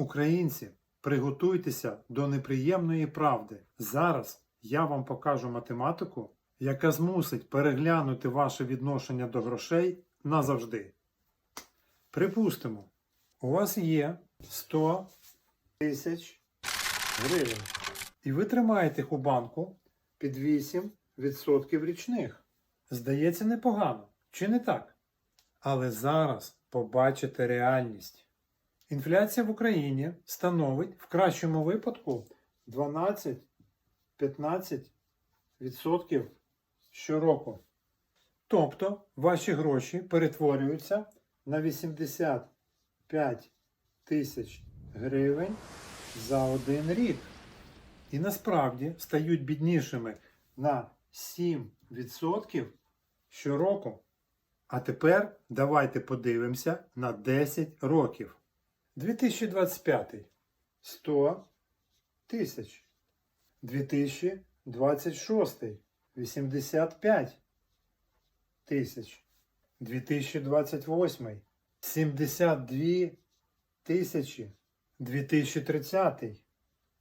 Українці, приготуйтеся до неприємної правди. Зараз я вам покажу математику, яка змусить переглянути ваше відношення до грошей назавжди. Припустимо, у вас є 100 тисяч гривень, і ви тримаєте їх у банку під 8% річних. Здається, непогано, чи не так? Але зараз побачите реальність. Інфляція в Україні становить в кращому випадку 12-15% щороку. Тобто ваші гроші перетворюються на 85 тисяч гривень за один рік. І насправді стають біднішими на 7% щороку. А тепер давайте подивимося на 10 років. 2025 100 тисяч. 2026 85 тисяч. 2028 72 тисячі. 2030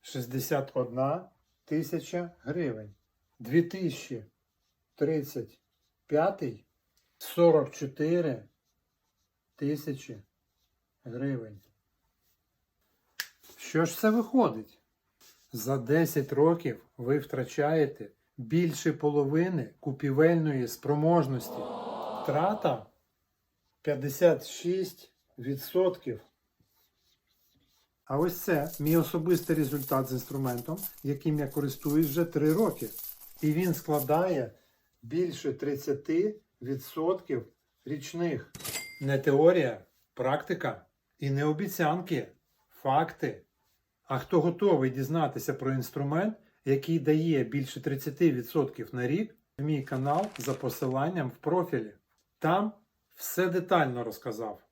61 тисяча гривень. 2035 44 тисячі гривень. Що ж це виходить? За 10 років ви втрачаєте більше половини купівельної спроможності. Втрата 56%. А ось це мій особистий результат з інструментом, яким я користуюсь вже 3 роки. І він складає більше 30% річних. Не теорія, практика і не обіцянки, факти. А хто готовий дізнатися про інструмент, який дає більше 30% на рік, в мій канал за посиланням в профілі. Там все детально розказав.